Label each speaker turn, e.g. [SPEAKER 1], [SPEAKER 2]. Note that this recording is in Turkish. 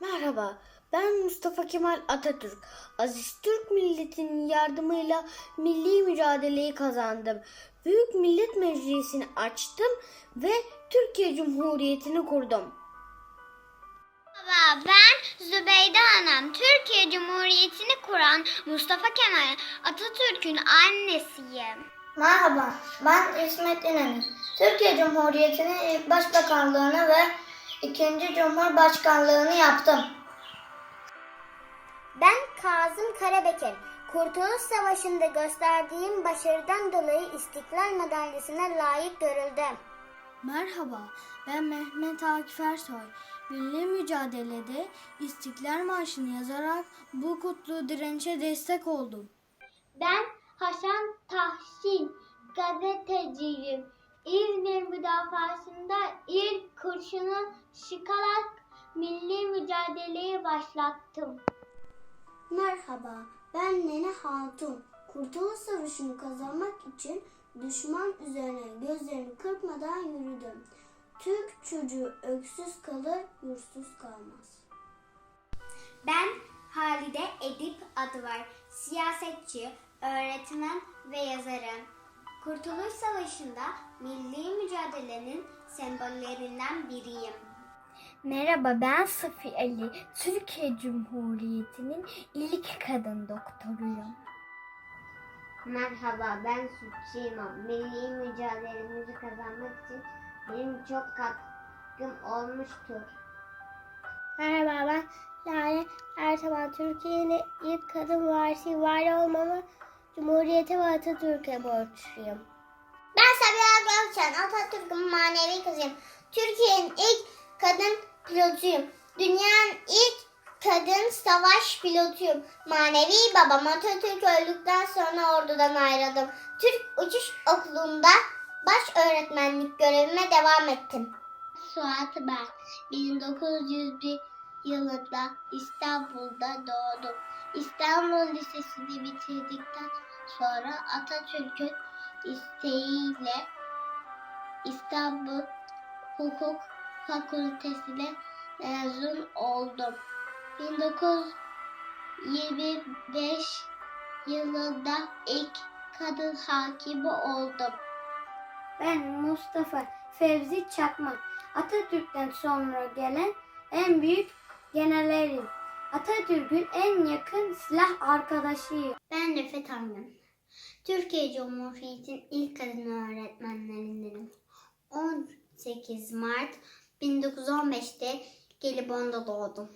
[SPEAKER 1] Merhaba, ben Mustafa Kemal Atatürk. Aziz Türk milletinin yardımıyla milli mücadeleyi kazandım. Büyük Millet Meclisi'ni açtım ve Türkiye Cumhuriyeti'ni kurdum.
[SPEAKER 2] Merhaba ben Zübeyde Hanım. Türkiye Cumhuriyeti'ni kuran Mustafa Kemal Atatürk'ün annesiyim.
[SPEAKER 3] Merhaba, ben İsmet İnönü. Türkiye Cumhuriyeti'nin ilk başbakanlığını ve ikinci cumhurbaşkanlığını yaptım.
[SPEAKER 2] Ben Kazım Karabekir. Kurtuluş Savaşı'nda gösterdiğim başarıdan dolayı İstiklal Madalyası'na layık görüldüm.
[SPEAKER 4] Merhaba, ben Mehmet Akif Ersoy. Milli mücadelede İstiklal Marşı'nı yazarak bu kutlu direnişe destek oldum.
[SPEAKER 2] Ben Hasan Tahsin, gazeteciyim. İzmir müdafasında ilk kurşunu sıkarak milli mücadeleyi başlattım.
[SPEAKER 3] Merhaba, ben Nene Hatun. Kurtuluş Savaşı'nı kazanmak için düşman üzerine gözlerini kırpmadan yürüdüm. Türk çocuğu öksüz kalır, yursuz kalmaz.
[SPEAKER 2] Ben Halide Edip adı var. Siyasetçi, öğretmen ve yazarım. Kurtuluş Savaşı'nda milli mücadelenin sembollerinden biriyim.
[SPEAKER 4] Merhaba, ben Safi Ali. Türkiye Cumhuriyeti'nin ilk kadın doktoruyum.
[SPEAKER 2] Merhaba ben Sütçü İmam. Milli mücadelemizi kazanmak için benim çok katkım olmuştur.
[SPEAKER 3] Merhaba, ben Lale Ertaman. Türkiye'nin ilk kadın varisi var olmamı Cumhuriyete ve Atatürk'e borçluyum.
[SPEAKER 2] Ben Sabiha Gökçen, Atatürk'ün manevi kızıyım. Türkiye'nin ilk kadın pilotuyum. Dünyanın ilk kadın savaş pilotuyum. Manevi babam Atatürk öldükten sonra ordudan ayrıldım. Türk Uçuş Okulu'nda baş öğretmenlik görevime devam ettim. Suat ben. 1901 yılında İstanbul'da doğdum. İstanbul Lisesi'ni bitirdikten sonra Atatürk'ün isteğiyle İstanbul Hukuk Fakültesine mezun oldum. 1925 yılında ilk kadın hakimi oldum.
[SPEAKER 4] Ben Mustafa Fevzi Çakmak. Atatürk'ten sonra gelen en büyük generalerim. Atatürk'ün en yakın silah arkadaşıyım.
[SPEAKER 2] Ben Nefet Hanım. Türkiye Cumhuriyeti'nin ilk kadın öğretmenlerindenim. 18 Mart 1915'te Gelibolu'da doğdum.